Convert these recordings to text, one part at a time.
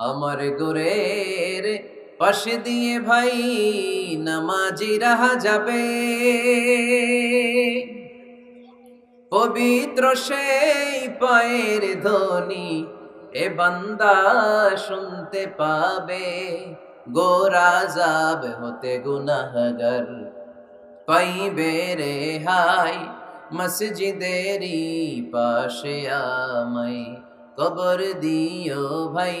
আমার গোরের পাশে দিয়ে ভাই নামাজি রাহা যাবে। পবিত্র সেই পায়ের ধ্বনি এ বান্দা শুনতে পাবে, গোরা যাব হতে গুনাহগার। পাইবে রে হাই মসজিদেরই পাশে আমায়, কবর দিও ভাই।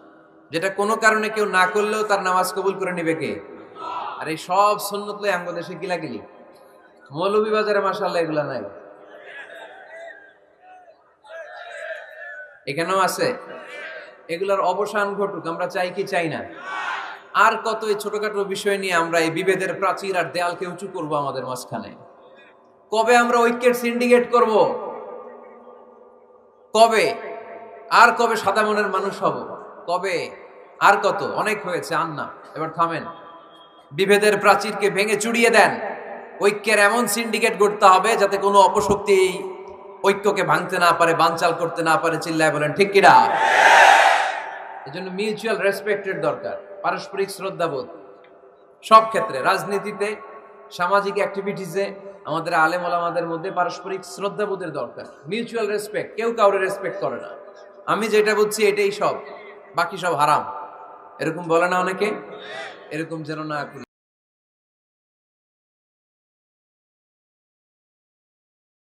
যেটা কোনো কারণে কেউ না করলেও তার নামাজ কবুল করে নিবে কে? আর এই সব সুন্নত লই আঙ্গ দেশে গিলাগিলি মাসাল্লাহ এগুলা নাই। এখানেও আছে। এগুলার অবসান ঘটুক, আমরা চাই কি চাই না। আর কত এই ছোটখাটো বিষয় নিয়ে আমরা এই বিভেদের প্রাচীর আর দেয়ালকে উঁচু করব আমাদের মাঝখানে। কবে আমরা ঐক্যের সিন্ডিকেট করব? কবে? আর কবে সাদা মনের মানুষ হব? কবে? আর কত? অনেক হয়েছে আর না এবার থামেন। বিভেদের প্রাচীরকে ভেঙে চুড়িয়ে দেন। ঐক্যের এমন সিন্ডিকেট গড়তে হবে যাতে কোনো অপশক্তি এই ঐক্যকে ভাঙতে না পারে, বানচাল করতে না পারে, চিল্লায় বলেন, ঠিক কিনা? এজন্য মিউচুয়াল রেসপেক্টের দরকার, পারস্পরিক শ্রদ্ধাবোধ। সব ক্ষেত্রে, রাজনীতিতে, সামাজিক অ্যাক্টিভিটিসে, আমাদের আলেম ওলামাদের মধ্যে পারস্পরিক শ্রদ্ধাবোধের দরকার। মিউচুয়াল রেসপেক্ট, কেউ কাউরে রেসপেক্ট করে না। আমি যেটা বুঝছি, এটাই সব। বাকি সব হারাম। এরকম বলে না অনেকে? এরকম যেন না করি।